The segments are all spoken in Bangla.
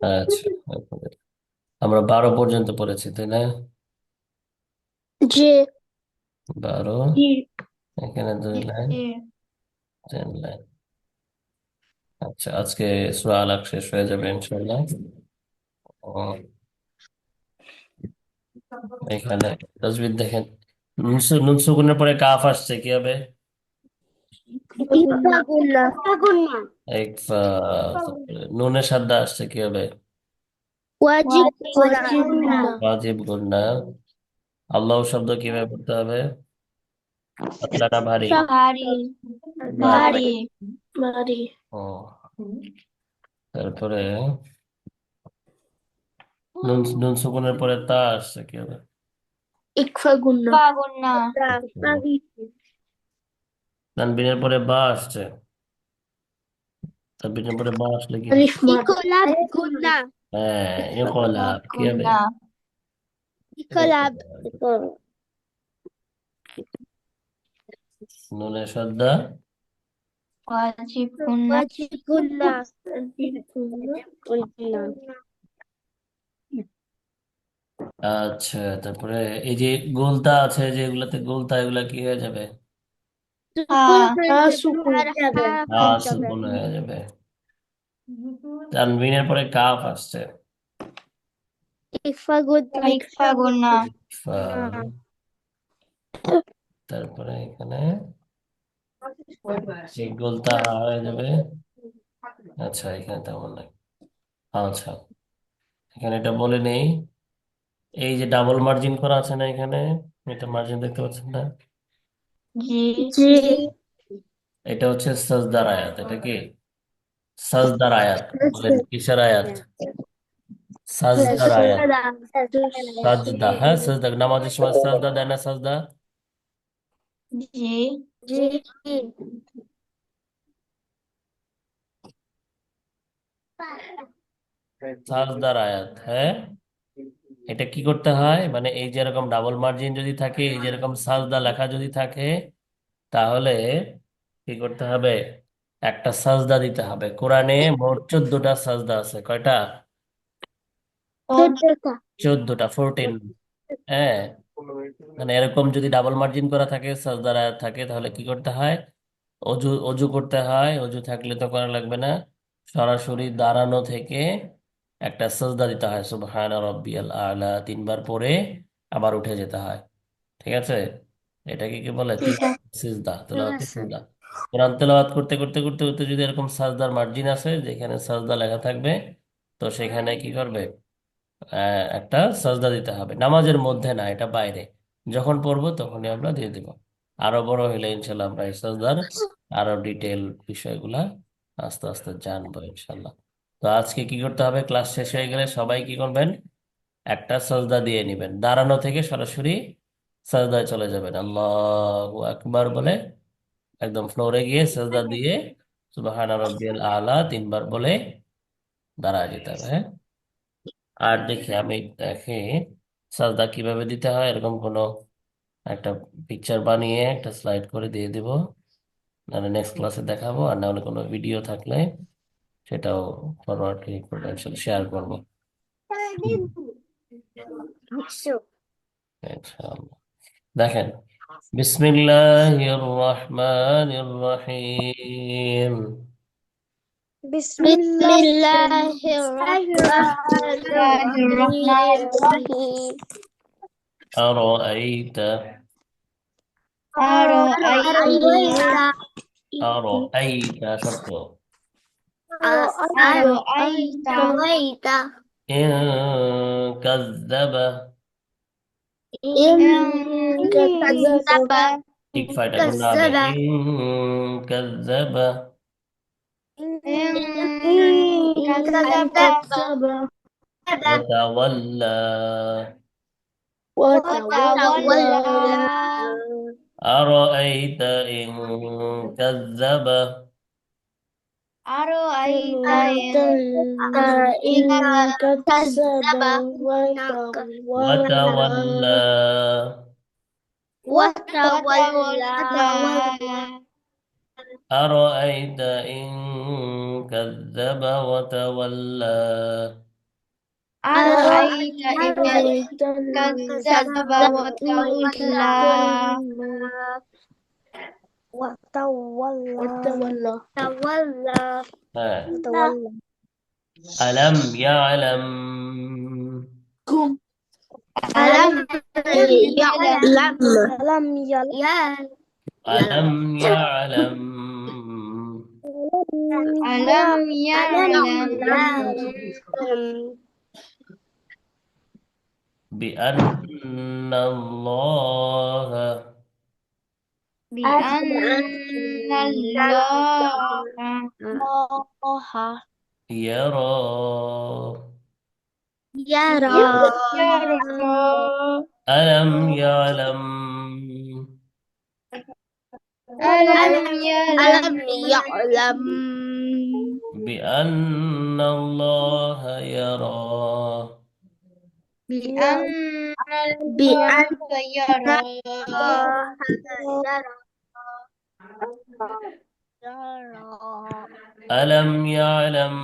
আচ্ছা আমরা বারো পর্যন্ত পড়েছি তাই না? জি। বারো এখানে দুই লাইন তিন লাইন। আচ্ছা আজকে সূরা আলাক শেষ হয়ে যাবে ইনশাল্লাহ ও, এখানে তাজবিদ দেখেন। নুন সুকুনের পরে কাফ আসছে কি হবে? নুনের সাদ্দা আসছে কি হবে ওয়াজিব গুন্না ওয়াজিব গুন্না আল্লাহ শব্দ কীভাবে পড়তে হবে? পাতলা না ভারী। ভারী। ভারী। ভারী। ও। তারপরে নুন নুন সুকুনের পরে তা আসছে কি হবে ইকফা গুন্না গুন্না তানবিনের পরে বা আসছে। তানবিনের পরে বা আসলে কি আলিফ ইকলাব হ্যাঁ ইকলাব কি হবে? ইকলাব নুনের সাদ্দা আচ্ছা তারপরে এই যে গোলতা আছে যেগুলাতে গোলতা এগুলা কি হয়ে যাবে? হ্যাঁ সুকুন হয়ে যাবে। তানবিনের পরে কাফ আসছে। তারপরে এখানে গোলতা হয়ে যাবে। আচ্ছা এখানে তেমন নাই। আচ্ছা এখানে এটা বলে নেই। এই যে ডাবল মার্জিন করা আছে না এখানে? এটা মার্জিন দেখতে পাচ্ছেন না? জি জি এটা হচ্ছে সাজদার আয়াত এটা কি? সাজদার আয়াত বলেন কিসের আয়াত? সাজদার আয়াত। সাজদা হ্যাঁ সাজদা। নামাজের সময় সাজদা দেয় না সাজদা? জি জি। সাজদার আয়াত হ্যাঁ। এটা কি করতে হয়? মানে এই যেরকম ডাবল মার্জিন যদি থাকে এই যেরকম সাজদা লেখা যদি থাকে তাহলে কি করতে হবে? একটা সাজদা দিতে হবে। কোরআনে মোট চোদ্দটা সাজদা আছে। কয়টা? চোদ্দটা। ফোরটিন হ্যাঁ। মানে এরকম যদি ডাবল মার্জিন করা থাকে সাজদার আয়াত থাকে তাহলে কি করতে হয়? অজু অজু করতে হয়। অজু থাকলে তো করা লাগবে না। সরাসরি দাঁড়ানো থেকে একটা সাজদা দিতে হয় সুবহান রাব্বিয়াল আলা তিনবার পরে আবার উঠে যেতে হয়। ঠিক আছে? এটাকে কি বলে? সিজদা তেলাওয়াত সিজদা। কোরআন তেলাওয়াত করতে করতে করতে করতে যদি এরকম সাজদার মার্জিন আছে যেখানে সাজদা লেখা থাকবে তো সেখানে কি করবে? আহ, একটা সাজদা দিতে হবে। নামাজের মধ্যে না এটা বাইরে। যখন পড়ব তখনই আমরা দিয়ে দিব। আরও বড় হইলে ইনশাল্লাহ আমরা এই সাজদার আরও ডিটেল বিষয়গুলা আস্তে আস্তে জানব ইনশাল্লাহ। তো আজকে কি করতে হবে? ক্লাস শেষ হয়ে গেলে সবাই কি করবেন? একটা সাজদা দিয়ে নিবেন। দাঁড়ানো থেকে সরাসরি সাজদায় চলে যাবেন। আল্লাহু আকবার বলে একদম ফ্লোরে গিয়ে সাজদা দিয়ে সুবহান রাব্বিয়াল আলা তিনবার বলে দাঁড়ায় যেতে হবে হ্যাঁ? আর দেখি আমি দেখি সাজদা কীভাবে দিতে হয়, এরকম কোনো একটা পিকচার বানিয়ে একটা স্লাইড করে দিয়ে দিব। নাহলে নেক্সট ক্লাসে দেখাবো, আর নাহলে কোনো ভিডিও থাকলে সেটাও ফরওয়ার্ড করবো শেয়ার করবো ইনশাআল্লাহ দেখেন বিসমিল্লাহির রহমানির রহিম بسم الله الرحمن الرحيم أرأيت أرأيت أرأيت شرط أرأيت أرأيت إن كذب. إن كذب. يكفى تقول كذب. إن كذب. إن كذب. وتولى. وتولى. أرأيت إن كذب. أرأيت إن كذب وتولى وتولى أرأيت إن كذب وتولى أرأيت أرأيت كذب وتولى تولى. হ্যাঁ تولى. ألم يعلم. ألم يعلم. ألم يعلم. ألم يعلم. ألم يعلم بأن الله بأن الله. يرى يرى يرى ألم يعلم ألم ألم يعلم يعلم بأن الله يرى. بأن بأن الله يرى ألم يعلم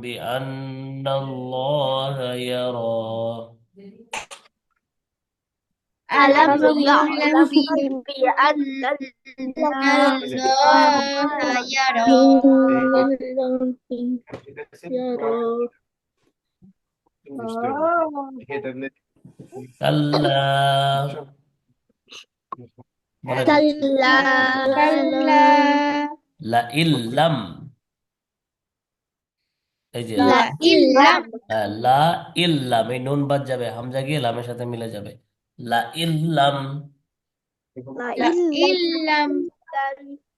بأن الله يرى؟ ألم يعلم بأن الله يرى؟ يرى كلا বলেন كلا كلا لئن لم এই যে لئن لم হ্যাঁ, লা ইল্লাম এই নুন বাদ যাবে হামজা গিয়ে লামের সাথে মিলে যাবে লা ইল্লাম لئن لم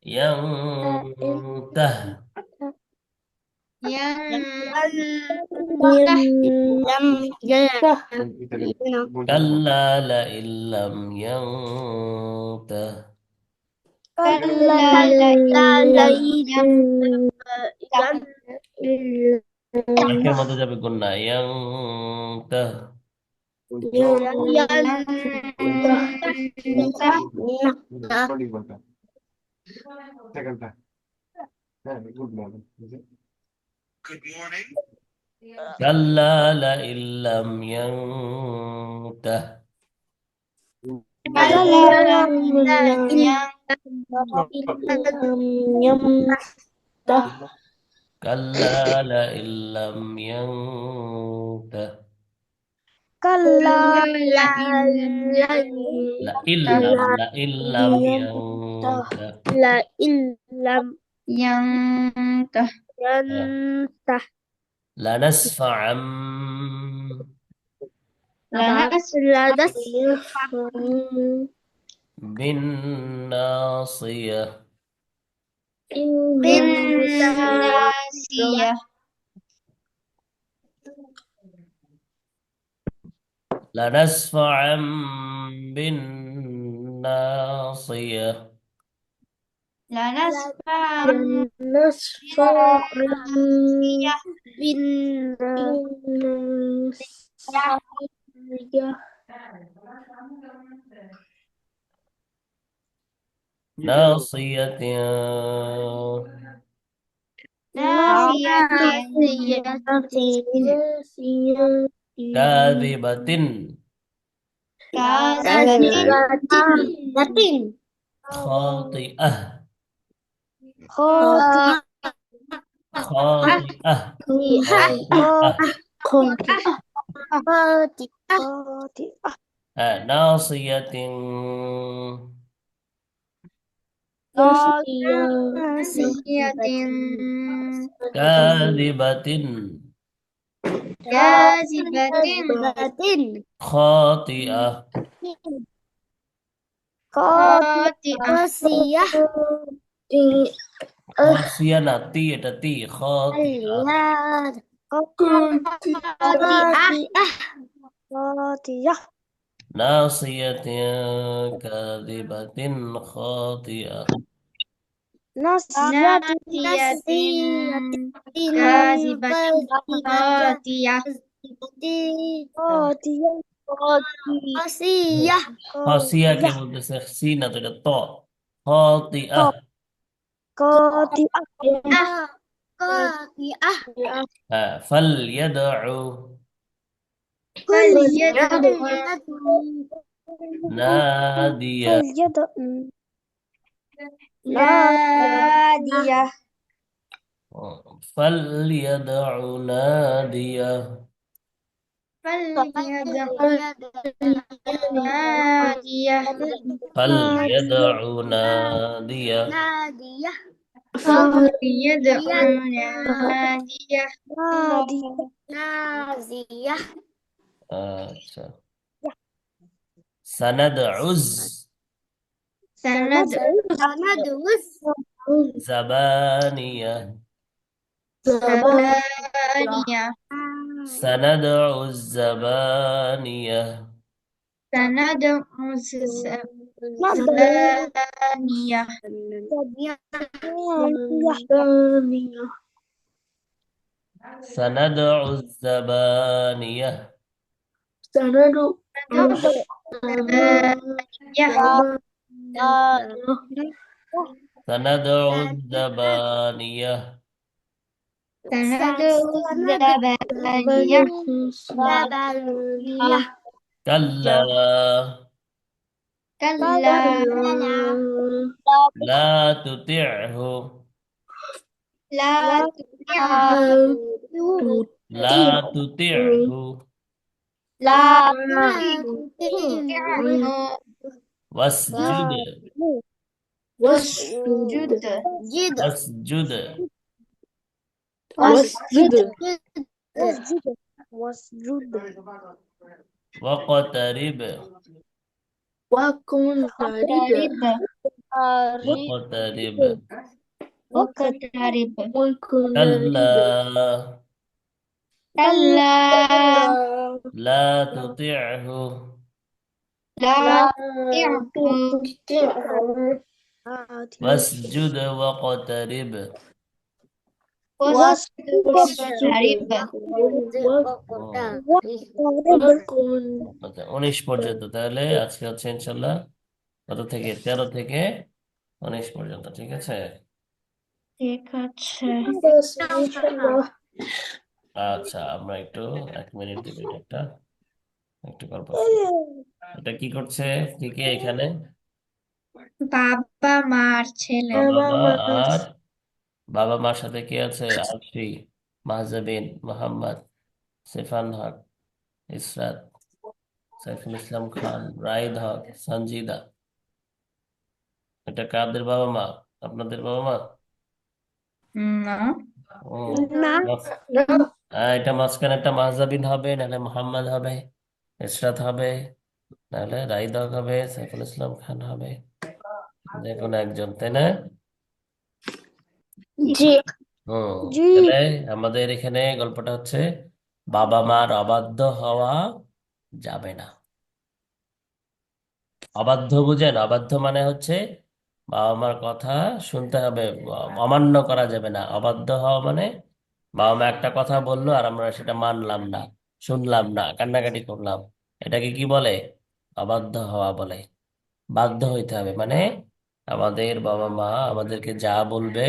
ইয়ান্তাহ كلا لئن لم ينته একের মধ্যে যাবে গুন্না ইয়ান্তাহ كلا لئن Iya. Kalla la illam yantah. Kalla la illam yantah. Kalla la illam la illam yantah. La illam yantah. Yantah. لنسفعا بالناصية. بالناصية. عم بالناصية. Lanasfa'an bin Nasiyatin Nasiyatin Kadibatin Kadibatin Khati'ah. Khoti'ah. Khoti'ah. Khoti'ah. Ah, nasiyatin. Nasiyatin. Kadibatin. Kadibatin. Khoti'ah. Khoti'ah. Khoti'ah. Eh. Wasyanati ya tadi khotiah. Khotiah. Khotiah. Nasiyatin kadibatin khotiah. Nasiyatin kadibatin khotiah. Khotiah. Khosiyah. Khosiyah kayak udah seksi atau udah to. قاطئة. قاطئة. آه فليدع فليدع نادية. فليدع نادية. فليدع نادية. فليدع ناديه ناديه فليدع ناديه ناديه ناديه سندعز سندعز زبانيه زبانية. سندع الزبانية. سندع الزبانية. سندع الزبانية. سندع الزبانية. سندع الزبانية. سندعو الزبانية كلا كلا لا تطعه لا تطعه لا تطعه لا تطعه واسجد واسجد واسجد واسجد واسجد واقترب واقترب واقترب واقترب كلا. كلا. لا تطعه. لا تطعه. واسجد واقترب উনিশ পর্যন্ত তাহলে। আজকে হচ্ছে ইনশাল্লাহ কত থেকে? তেরো থেকে উনিশ পর্যন্ত ঠিক আছে? আচ্ছা আমরা একটু এক মিনিট দিব একটা। একটু গল্প এটা কি করছে? কে কে এখানে? বাবা মা ছেলে। বাবা আর বাবা মার সাথে কে আছে? আরশি মাহজাবিন মোহাম্মদ সেফান হক ইসরাত সাইফুল ইসলাম খান রাইদ হক সঞ্জিদা এটা কাদের বাবা মা? আপনাদের বাবা মা? না। ও না। এটা মাঝখানে একটা মাহজাবিন হবে নাহলে মোহাম্মদ হবে ইসরাত হবে নাহলে রাইদ হক হবে সাইফুল ইসলাম খান হবে। যে কোনো একজন তাই না? জি। হুম জি। তাহলে আমাদের এখানে গল্পটা হচ্ছে বাবা মার অবাধ্য হওয়া যাবে না। অবাধ্য বুঝেন অবাধ্য মানে হচ্ছে বাবা মার কথা শুনতে হবে অমান্য করা যাবে না। অবাধ্য হওয়া মানে বাবা মা একটা কথা বলল আর আমরা সেটা মানলাম না শুনলাম না কান্নাকাটি করলাম। এটাকে কি বলে? অবাধ্য হওয়া বলে। বাধ্য হইতে হবে মানে আমাদের বাবা মা আমাদেরকে যা বলবে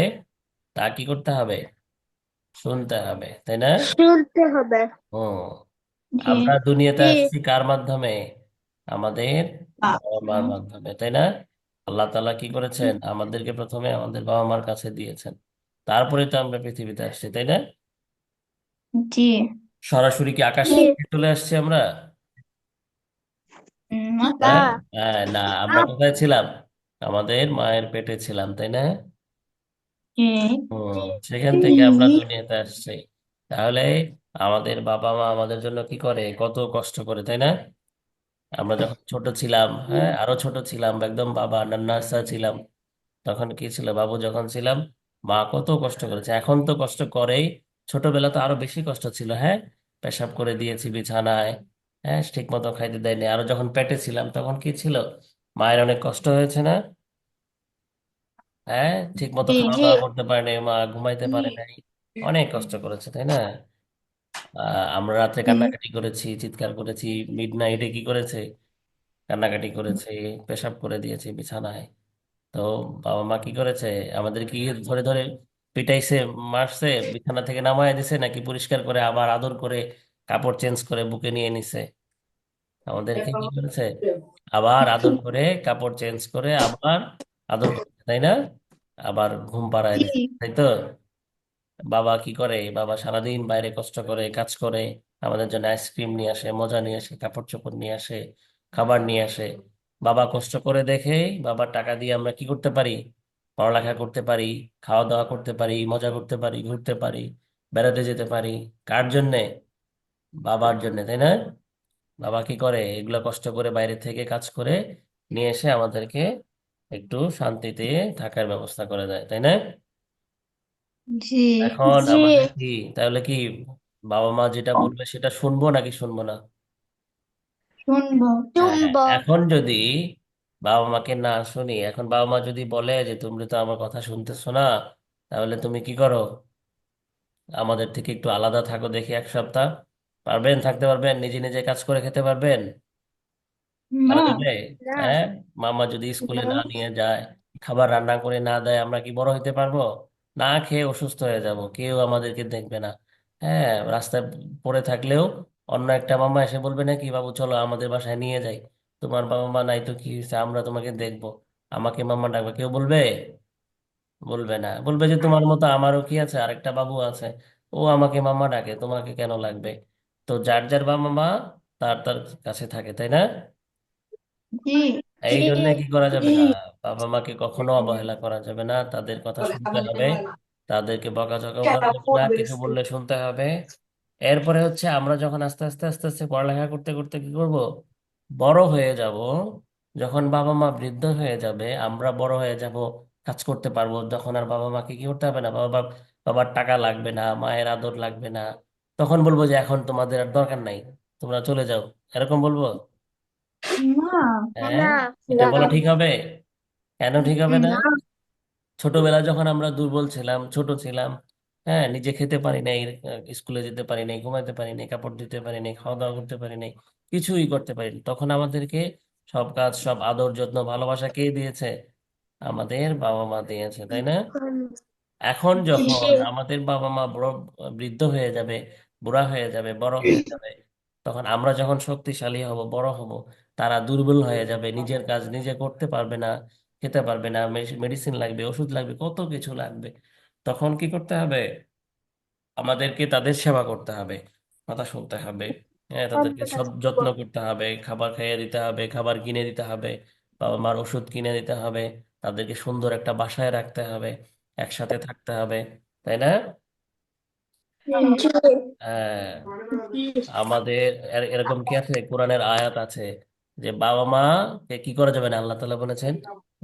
তা কি করতে হবে? শুনতে হবে তাই না? শুনতে হবে। হুম আমরা দুনিয়াতে আসছি কার মাধ্যমে? আমাদের বাবা মার মাধ্যমে তাই না? আল্লাহ তাআলা কি করেছেন? আমাদেরকে প্রথমে আমাদের বাবা মার কাছে দিয়েছেন। তারপরে তো আমরা পৃথিবীতে আসছি তাই না? জি। সরাসরি কি আকাশ থেকে চলে আসছি আমরা? হ্যাঁ? হ্যাঁ না আমরা কোথায় ছিলাম? আমাদের মায়ের পেটে ছিলাম তাই না? সেখান থেকে আমরা দুনিয়াতে আসছি। তাহলে আমাদের বাবা মা আমাদের জন্য কি করে? কত কষ্ট করে তাই না? আমরা যখন ছোট ছিলাম হ্যাঁ আরও ছোট ছিলাম একদম বাবা নান্নাসা ছিলাম। তখন কি ছিল? বাবু যখন ছিলাম মা কত কষ্ট করেছে। এখন তো কষ্ট করেই। ছোটবেলা তো আরও বেশি কষ্ট ছিল হ্যাঁ? পেশাব করে দিয়েছি বিছানায় হ্যাঁ ঠিক মতো খাইতে দেয়নি। আরও যখন পেটে ছিলাম তখন কি ছিল? মায়ের অনেক কষ্ট হয়েছে না? হ্যাঁ ঠিক মতো জি খাওয়া জি। দাওয়া করতে পারে নাই মা ঘুমাইতে পারে নাই অনেক কষ্ট করেছে তাই না? আহ, আমরা রাত্রে কান্নাকাটি করেছি চিৎকার করেছি মিড নাইটে কি করেছে? কান্নাকাটি করেছে পেশাব করে দিয়েছে বিছানায়। তো বাবা মা কি করেছে? আমাদের কি ধরে ধরে পিটাইছে মারছে বিছানা থেকে নামায় দিছে নাকি পরিষ্কার করে আবার আদর করে কাপড় চেঞ্জ করে বুকে নিয়ে নিছে? আমাদেরকে কি করেছে? আবার আদর করে কাপড় চেঞ্জ করে আবার আদর করছে তাই না? আবার ঘুম পাড়ায় দিচ্ছে তাই তো? বাবা কি করে? বাবা সারাদিন বাইরে কষ্ট করে কাজ করে আমাদের জন্য আইসক্রিম নিয়ে আসে মজা নিয়ে আসে কাপড় চোপড় নিয়ে আসে খাবার নিয়ে আসে। বাবা কষ্ট করে দেখে বাবার টাকা দিয়ে আমরা কি করতে পারি? পড়ালেখা করতে পারি খাওয়া দাওয়া করতে পারি মজা করতে পারি ঘুরতে পারি বেড়াতে যেতে পারি। কার জন্যে? বাবার জন্যে তাই না? বাবা কি করে? এগুলো কষ্ট করে বাইরে থেকে কাজ করে নিয়ে এসে আমাদেরকে একটু শান্তিতে থাকার ব্যবস্থা করে দেয় তাই না? জি এখন জি। আমাদের কি তাহলে কি বাবা মা যেটা বলবে সেটা শুনব নাকি শুনব না? শুনব হ্যাঁ শুনব। এখন যদি বাবা মাকে না শুনি এখন বাবা মা যদি বলে যে তুমি তো আমার কথা শুনতেছো না তাহলে তুমি কি করো? আমাদের থেকে একটু আলাদা থাকো দেখি এক সপ্তাহ। পারবেন? থাকতে পারবেন? নিজে নিজে কাজ করে খেতে পারবেন? না যাবে না হ্যাঁ মামা যদি স্কুলে না নিয়ে যায় খাবার রান্না করে না দেয় আমরা কি বড় হইতে পারব? না খেয়ে অসুস্থ হয়ে যাব কেউ আমাদেরকে দেখবে না। হ্যাঁ রাস্তায় পড়ে থাকলেও অন্য একটা মামা এসে বলবে নাকি বাবু চলো আমাদের বাসায় নিয়ে যাই। তোমার বাবা মা নাই তো কি হয়েছে? আমরা তোমাকে দেখব। আমাকে মামা ডাকবে। কেউ বলবে? বলবে না। বলবে যে তোমার মতো আমারও কি আছে? আরেকটা বাবু আছে। ও আমাকে মামা ডাকে তোমাকে কেন লাগবে? তো যার যার বাবা মা তার তার কাছে থাকে তাই না? জি। এই জন্য কি করা যাবে না? বাবা মাকে কখনো অবহেলা করা যাবে না। তাদের কথা শুনতে হবে। তাদেরকে বকাঝকাও করা যাবে না কিছু বললে শুনতে হবে। এরপরে হচ্ছে আমরা যখন আস্তে আস্তে আস্তে আস্তে পড়ালেখা করতে করতে কি করব? বড় হয়ে যাব। যখন বাবা মা বৃদ্ধ হয়ে যাবে আমরা বড় হয়ে যাব কাজ করতে পারব। তখন আর বাবা মাকে কি করতে হবে না? বাবা বাবার টাকা লাগবে না মায়ের আদর লাগবে না। তখন বলব যে এখন তোমাদের আর দরকার নাই। তোমরা চলে যাও। এরকম বলব? না হ্যাঁ? না এটা বলা ঠিক হবে? কেন ঠিক হবে না? ছোটবেলা যখন আমরা দুর্বল ছিলাম ছোট ছিলাম হ্যাঁ নিজে খেতে পারি নাই স্কুলে যেতে পারি নাই ঘুমাতে পারি নাই কাপড় দিতে পারি নাই খাওয়া দাওয়া করতে পারি নাই কিছুই করতে পারি নাই। তখন আমাদেরকে সব কাজ সব আদর যত্ন ভালোবাসা কে দিয়েছে? আমাদের বাবা মা দিয়েছে তাই না? এখন যখন আমাদের বাবা মা বড় বৃদ্ধ হয়ে যাবে বুড়া হয়ে যাবে বড় হয়ে যাবে তখন আমরা যখন শক্তিশালী হব বড় হব তারা দুর্বল হয়ে যাবে নিজের কাজ নিজে করতে পারবে না খেতে পারবে না মেডিসিন লাগবে ওষুধ লাগবে কত কিছু লাগবে। তখন কি করতে হবে? আমাদেরকে তাদের সেবা করতে হবে কথা শুনতে হবে হ্যাঁ তাদেরকে সব যত্ন করতে হবে খাবার খাইয়ে দিতে হবে খাবার কিনে দিতে হবে বাবা মার ওষুধ কিনে দিতে হবে তাদেরকে সুন্দর একটা বাসায় রাখতে হবে একসাথে থাকতে হবে তাই না? হ্যাঁ আমাদের এরকম কি আছে? কোরআনের আয়াত আছে যে বাবা মা কে কি করা যাবে না? আল্লাহ তাআলা বলেছেন,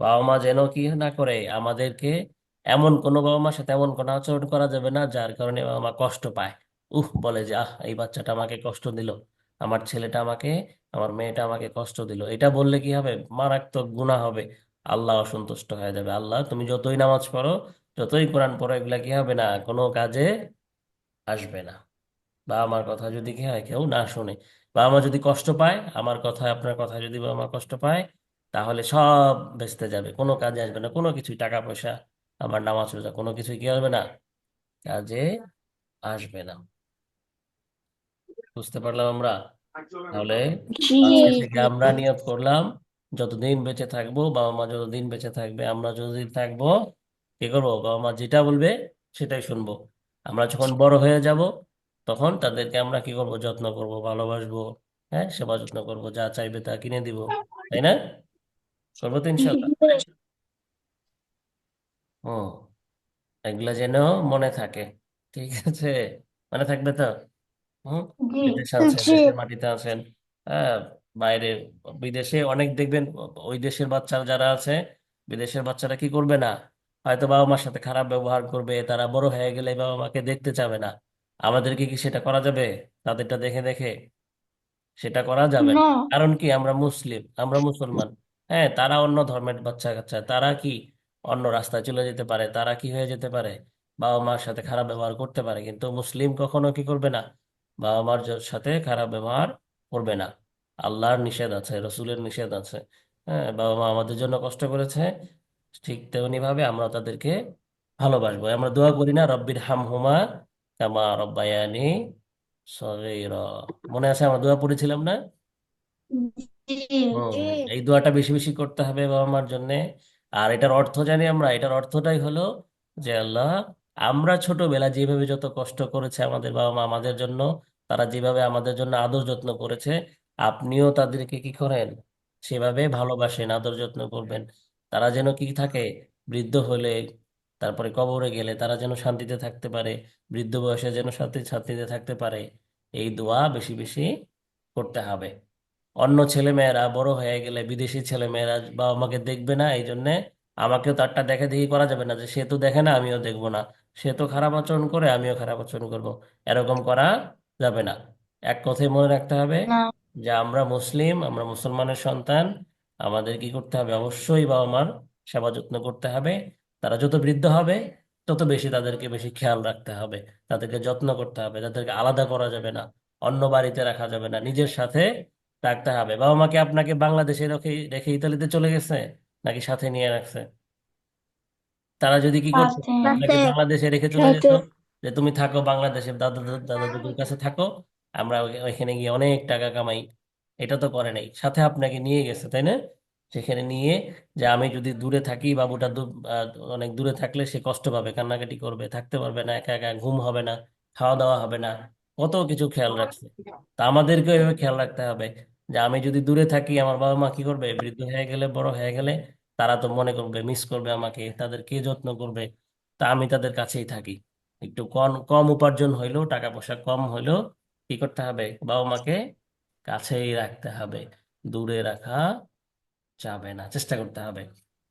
বাবা মা যেন কি না করে, আমাদেরকে এমন কোনো বাবা মার সাথে এমন কোনো আচরণ করা যাবে না যার কারণে বাবা মা কষ্ট পায়। উহ বলে যে, আহ, এই বাচ্চাটা আমাকে কষ্ট দিল, আমার ছেলেটা আমাকে, আমার মেয়েটা আমাকে কষ্ট দিল। এটা বললে কি হবে? মারাত্মক গুনাহ হবে। আল্লাহ অসন্তুষ্ট হয়ে যাবে। আল্লাহ, তুমি যতই নামাজ পড়ো, যতই কোরআন পড়ো, এগুলা কি হবে না? কোনো কাজে আসবে না। বাবা মার কথা যদি কি হয়, কেউ না শুনে। বাবা মা যদি কষ্ট পায় আমার কথা আপনার কথা যদি বাবা মা কষ্ট পায় তাহলে সব ভেস্তে যাবে। কোনো কাজে আসবে না। কোনো কিছুই টাকা পয়সা আমার নামাজ রোজা কোনো কিছুই কি হবে না? কাজে আসবে না। বুঝতে পারলাম আমরা? তাহলে আজকে থেকে আমরা নিয়ত করলাম যতদিন বেঁচে থাকব বাবা মা যতদিন বেঁচে থাকবে আমরা যতদিন থাকব কি করব? বাবা মা যেটা বলবে সেটাই শুনব। আমরা যখন বড় হয়ে যাব তখন তাদেরকে আমরা কি করব? যত্ন করব ভালোবাসবো হ্যাঁ? সেবা যত্ন করব যা চাইবে তা কিনে দিব তাই না? করব তো ইনশাল্লাহ হুম এগুলা যেন মনে থাকে ঠিক আছে? মনে থাকবে তো? হুম? বিদেশে আছেন মাটিতে আছেন হ্যাঁ? বাইরে বিদেশে অনেক দেখবেন ওই দেশের বাচ্চারা যারা আছে বিদেশের বাচ্চারা কি করবে না? হয়তো বাবা মার সাথে খারাপ ব্যবহার করবে তারা বড় হয়ে গেলে বাবা মাকে দেখতে চাবে না। আমাদেরকে কি সেটা করা যাবে? তাদেরটা দেখে দেখে সেটা করা যাবে না। কারণ কি? আমরা মুসলিম আমরা মুসলমান। হ্যাঁ তারা অন্য ধর্মের বাচ্চা কাচ্চা। তারা কি অন্য রাস্তায় চলে যেতে পারে? তারা কি হয়ে যেতে পারে? বাবা মার সাথে খারাপ ব্যবহার করতে পারে। কিন্তু মুসলিম কখনো কি করবে না? বাবা মার সাথে খারাপ ব্যবহার করবে না। আল্লাহর নিষেধ আছে রসুলের নিষেধ আছে। হ্যাঁ বাবা মা আমাদের জন্য কষ্ট করেছে। ঠিক তেমনি ভাবে আমরা তাদেরকে ভালোবাসবো। আমরা দোয়া করি না রব্বির হামহুমা কামা রব্বায়ানি সগীরা। মনে আছে আমরা দোয়া পড়েছিলাম না? হুম এই দোয়াটা বেশি বেশি করতে হবে বাবা মার জন্য। আর এটার অর্থ জানি আমরা? এটার অর্থটাই হলো যে আল্লাহ আমরা ছোটবেলা যেভাবে যত কষ্ট করেছে আমাদের বাবা মা আমাদের জন্য তারা যেভাবে আমাদের জন্য আদর যত্ন করেছে আপনিও তাদেরকে কি করেন? সেভাবে ভালোবাসেন আদর যত্ন করবেন। তারা যেন কি থাকে? বৃদ্ধ হলে তারপরে কবরে গেলে তারা যেন শান্তিতে থাকতে পারে বৃদ্ধ বয়সে যেন শান্তি শান্তিতে থাকতে পারে এই দোয়া বেশি বেশি করতে হবে। অন্য ছেলেমেয়েরা বড় হয়ে গেলে বিদেশি ছেলেমেয়েরা বাবা মাকে দেখবে না এই জন্যে আমাকেও তারটা দেখে দেখি করা যাবে না যে সে তো দেখে না আমিও দেখব না। সে তো খারাপ আচরণ করে আমিও খারাপ আচরণ করব। এরকম করা যাবে না। এক কথায় মনে রাখতে হবে যে আমরা মুসলিম আমরা মুসলমানের সন্তান আমাদের কি করতে হবে? অবশ্যই বাবা মার সেবা যত্ন করতে হবে। তারা যত বৃদ্ধ হবে তত বেশি তাদেরকে বেশি খেয়াল রাখতে হবে। তাদেরকে যত্ন করতে হবে। তাদেরকে আলাদা করা যাবে না অন্য বাড়িতে রাখা যাবে না নিজের সাথে রাখতে হবে। বাবা মাকে আপনাকে বাংলাদেশে রেখে রেখে ইতালিতে চলে গেছে নাকি সাথে নিয়ে রাখছে? তারা যদি কি করতো সাথে। আপনাকে বাংলাদেশে রেখে চলে যেত যে তুমি থাকো বাংলাদেশে দাদা দাদা দাদা দাদুর কাছে থাকো আমরা ওইখানে গিয়ে অনেক টাকা কামাই। এটা তো করে নাই। সাথে আপনাকে নিয়ে গেছে তাই না? সেখানে নিয়ে যে আমি যদি দূরে থাকি বাবুটা অনেক দূরে থাকলে সে কষ্ট পাবে কান্নাকাটি করবে থাকতে পারবে না একা একা ঘুম হবে না খাওয়া দাওয়া হবে না কত কিছু খেয়াল রাখছে। তা আমাদেরকেও এভাবে খেয়াল রাখতে হবে যে আমি যদি দূরে থাকি আমার বাবা মা কি করবে? বৃদ্ধ হয়ে গেলে বড় হয়ে গেলে তারা তো মনে করবে মিস করবে আমাকে তাদের কে যত্ন করবে? তা আমি তাদের কাছেই থাকি। একটু কম কম উপার্জন হইলেও টাকা পয়সা কম হইলেও কি করতে হবে? বাবা মাকে কাছেই রাখতে হবে। দূরে রাখা যাবে না চেষ্টা করতে হবে।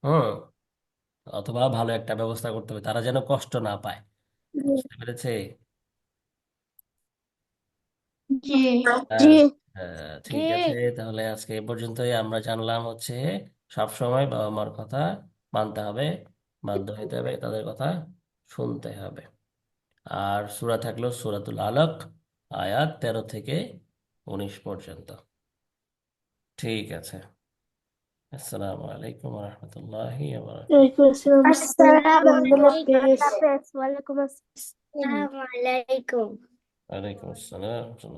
হুম। অথবা ভালো একটা ব্যবস্থা করতে হবে তারা যেন কষ্ট না পায়। বুঝতে পেরেছে? জি জি। আহ, ঠিক আছে তাহলে আজকে এ পর্যন্তই। আমরা জানলাম হচ্ছে সব সময় বাবা মার কথা মানতে হবে বাধ্য হইতে হবে তাদের কথা শুনতে হবে। আর সূরা থাকল সূরাতুল আলাক আয়াত তেরো থেকে উনিশ পর্যন্ত। ঠিক আছে। السلام عليكم ورحمة الله وبركاته. السلام. السلام عليكم. وعليكم السلام. وعليكم السلام.